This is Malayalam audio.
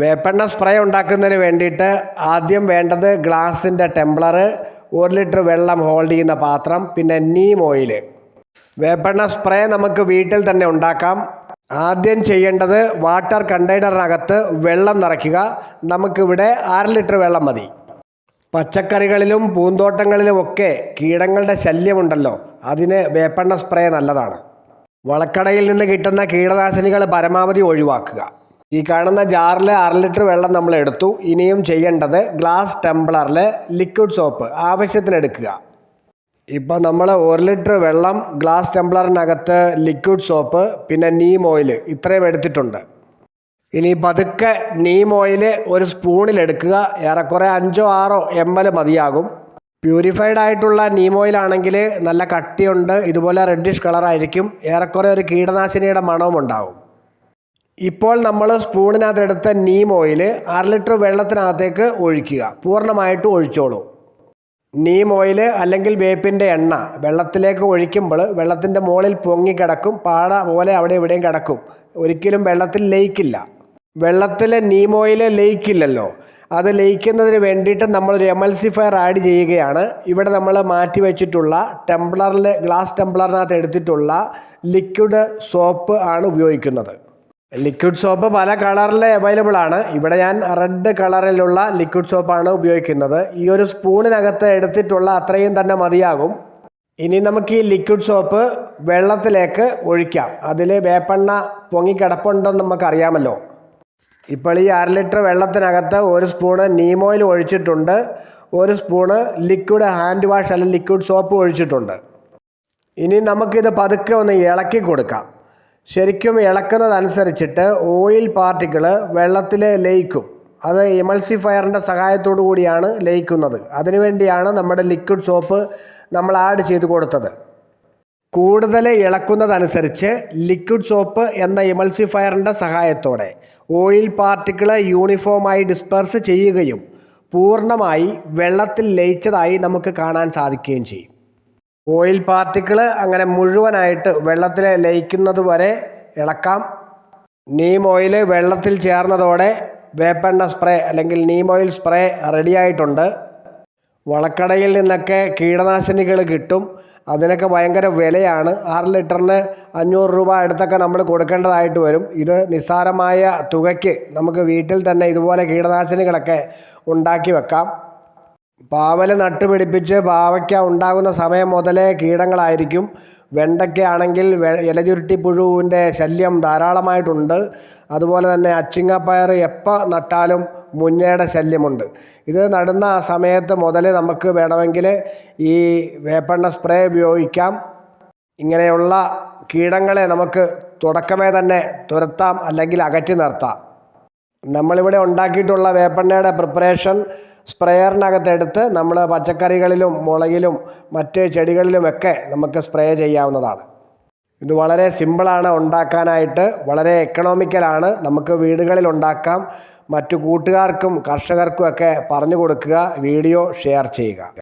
വേപ്പെണ്ണ സ്പ്രേ ഉണ്ടാക്കുന്നതിന് വേണ്ടിയിട്ട് ആദ്യം വേണ്ടത് ഗ്ലാസിന്റെ ടെംബ്ലർ ഒരു ലിറ്റർ വെള്ളം ഹോൾഡ് ചെയ്യുന്ന പാത്രം പിന്നെ നീം ഓയിൽ വേപ്പെണ്ണ സ്പ്രേ നമുക്ക് വീട്ടിൽ തന്നെ ഉണ്ടാക്കാം. ആദ്യം ചെയ്യേണ്ടത് വാട്ടർ കണ്ടെയ്നറിനകത്ത് വെള്ളം നിറയ്ക്കുക. നമുക്കിവിടെ അര ലിറ്റർ വെള്ളം മതി. പച്ചക്കറികളിലും പൂന്തോട്ടങ്ങളിലും ഒക്കെ കീടങ്ങളുടെ ശല്യമുണ്ടല്ലോ അതിന് വേപ്പെണ്ണ സ്പ്രേ നല്ലതാണ്. വളക്കടയിൽ നിന്ന് കിട്ടുന്ന കീടനാശിനികൾ പരമാവധി ഒഴിവാക്കുക. ഈ കാണുന്ന ജാറിൽ അര ലിറ്റർ വെള്ളം നമ്മൾ എടുത്തു. ഇനിയും ചെയ്യേണ്ടത് ഗ്ലാസ് ടെംബ്ലറിൽ ലിക്വിഡ് സോപ്പ് ആവശ്യത്തിന് എടുക്കുക. ഇപ്പോൾ നമ്മൾ ഒരു ലിറ്റർ വെള്ളം ഗ്ലാസ് ടെംബ്ലറിനകത്ത് ലിക്വിഡ് സോപ്പ് പിന്നെ നീം ഓയിൽ ഇത്രയും എടുത്തിട്ടുണ്ട്. ഇനി പതുക്കെ നീം ഓയിൽ ഒരു സ്പൂണിൽ എടുക്കുക. ഏറെക്കുറെ അഞ്ചോ ആറോ എം എൽ മതിയാകും. പ്യൂരിഫൈഡ് ആയിട്ടുള്ള നീം ഓയിൽ ആണെങ്കിൽ നല്ല കട്ടിയുണ്ട്. ഇതുപോലെ റെഡിഷ് കളറായിരിക്കും ഏറെക്കുറെ ഒരു കീടനാശിനിയുടെ മണവും ഉണ്ടാവും. ഇപ്പോൾ നമ്മൾ സ്പൂണിനകത്തെടുത്ത നീം ഓയിൽ അര ലിറ്റർ വെള്ളത്തിനകത്തേക്ക് ഒഴിക്കുക. പൂർണമായിട്ട് ഒഴിച്ചോളൂ. നീം ഓയിൽ അല്ലെങ്കിൽ വേപ്പിന്റെ എണ്ണ വെള്ളത്തിലേക്ക് ഒഴിക്കുമ്പോൾ വെള്ളത്തിന്റെ മുകളിൽ പൊങ്ങിക്കിടക്കും പാട പോലെ അവിടെ ഇവിടെയും കിടക്കും. ഒരിക്കലും വെള്ളത്തിൽ ലയിക്കില്ല. വെള്ളത്തിൽ നീം ഓയിൽ ലയിക്കില്ലല്ലോ. അത് ലയിക്കുന്നതിന് വേണ്ടിയിട്ട് നമ്മളൊരു എമൽസിഫയർ ആഡ് ചെയ്യുകയാണ്. ഇവിടെ നമ്മൾ മാറ്റി വെച്ചിട്ടുള്ള ടെംപ്ലറിൽ ഗ്ലാസ് ടെംപ്ലറിനകത്ത് എടുത്തിട്ടുള്ള ലിക്വിഡ് സോപ്പ് ആണ് ഉപയോഗിക്കുന്നത്. ലിക്വിഡ് സോപ്പ് പല കളറിൽ അവൈലബിൾ ആണ്. ഇവിടെ ഞാൻ റെഡ് കളറിലുള്ള ലിക്വിഡ് സോപ്പാണ് ഉപയോഗിക്കുന്നത്. ഈ ഒരു സ്പൂണിനകത്ത് എടുത്തിട്ടുള്ള അത്രയും തന്നെ മതിയാകും. ഇനി നമുക്ക് ഈ ലിക്വിഡ് സോപ്പ് വെള്ളത്തിലേക്ക് ഒഴിക്കാം. അതിൽ വേപ്പെണ്ണ പൊങ്ങിക്കിടപ്പുണ്ടെന്ന് നമുക്കറിയാമല്ലോ. ഇപ്പോൾ ഈ അര ലിറ്റർ വെള്ളത്തിനകത്ത് ഒരു സ്പൂണ് നീമോയിൽ ഒഴിച്ചിട്ടുണ്ട്. ഒരു സ്പൂണ് ലിക്വിഡ് ഹാൻഡ് വാഷ് അല്ലെങ്കിൽ ലിക്വിഡ് സോപ്പ് ഒഴിച്ചിട്ടുണ്ട്. ഇനി നമുക്കിത് പതുക്കെ ഒന്ന് ഇളക്കി കൊടുക്കാം. ശരിക്കും ഇളക്കുന്നതനുസരിച്ചിട്ട് ഓയിൽ പാർട്ടിക്കിൾ വെള്ളത്തിൽ ലയിക്കും. അത് എമൾസിഫയറിന്റെ സഹായത്തോടു കൂടിയാണ് ലയിക്കുന്നത്. അതിനുവേണ്ടിയാണ് നമ്മുടെ ലിക്വിഡ് സോപ്പ് നമ്മൾ ആഡ് ചെയ്ത് കൊടുത്തത്. കൂടുതൽ ഇളക്കുന്നതനുസരിച്ച് ലിക്വിഡ് സോപ്പ് എന്ന എമൾസിഫയറിന്റെ സഹായത്തോടെ ഓയിൽ പാർട്ടിക്കിൾ യൂണിഫോമായി ഡിസ്പേഴ്സ് ചെയ്യുകയും പൂർണമായി വെള്ളത്തിൽ ലയിച്ചതായി നമുക്ക് കാണാൻ സാധിക്കുകയും ചെയ്യും. ഓയിൽ പാർട്ടിക്കിൾ അങ്ങനെ മുഴുവനായിട്ട് വെള്ളത്തിൽ ലയിക്കുന്നത് വരെ ഇളക്കാം. നീം ഓയിൽ വെള്ളത്തിൽ ചേർന്നതോടെ വേപ്പെണ്ണ സ്പ്രേ അല്ലെങ്കിൽ നീം ഓയിൽ സ്പ്രേ റെഡിയായിട്ടുണ്ട്. വളക്കടയിൽ നിന്നൊക്കെ കീടനാശിനികൾ കിട്ടും. അതിനൊക്കെ ഭയങ്കര വിലയാണ്. ആറ് ലിറ്ററിന് അഞ്ഞൂറ് രൂപ അടുത്തൊക്കെ നമ്മൾ കൊടുക്കേണ്ടതായിട്ട് വരും. ഇത് നിസ്സാരമായ തുകയ്ക്ക് നമുക്ക് വീട്ടിൽ തന്നെ ഇതുപോലെ കീടനാശിനികളൊക്കെ ഉണ്ടാക്കി വെക്കാം. പാവൽ നട്ടുപിടിപ്പിച്ച് പാവയ്ക്ക ഉണ്ടാകുന്ന സമയം മുതലേ കീടങ്ങളായിരിക്കും. വെണ്ടയ്ക്കയാണെങ്കിൽ ഇലചുരുട്ടി പുഴുവിന്റെ ശല്യം ധാരാളമായിട്ടുണ്ട്. അതുപോലെ തന്നെ അച്ചിങ്ങപ്പയർ എപ്പോൾ നട്ടാലും മുഞ്ഞയുടെ ശല്യമുണ്ട്. ഇത് നടുന്ന സമയത്ത് മുതൽ നമുക്ക് വേണമെങ്കിൽ ഈ വേപ്പെണ്ണ സ്പ്രേ ഉപയോഗിക്കാം. ഇങ്ങനെയുള്ള കീടങ്ങളെ നമുക്ക് തുടക്കമേ തന്നെ തുരത്താം അല്ലെങ്കിൽ അകറ്റി നിർത്താം. നമ്മളിവിടെ ഉണ്ടാക്കിയിട്ടുള്ള വേപ്പെണ്ണയുടെ പ്രിപ്പറേഷൻ സ്പ്രേയറിനകത്തെടുത്ത് നമ്മൾ പച്ചക്കറികളിലും മുളകിലും മറ്റ് ചെടികളിലുമൊക്കെ നമുക്ക് സ്പ്രേ ചെയ്യാവുന്നതാണ്. ഇത് വളരെ സിമ്പിളാണ് ഉണ്ടാക്കാനായിട്ട് വളരെ എക്കണോമിക്കലാണ് നമുക്ക് വീടുകളിൽ ഉണ്ടാക്കാം. മറ്റു കൂട്ടുകാർക്കും കർഷകർക്കും ഒക്കെ പറഞ്ഞു കൊടുക്കുക വീഡിയോ ഷെയർ ചെയ്യുക.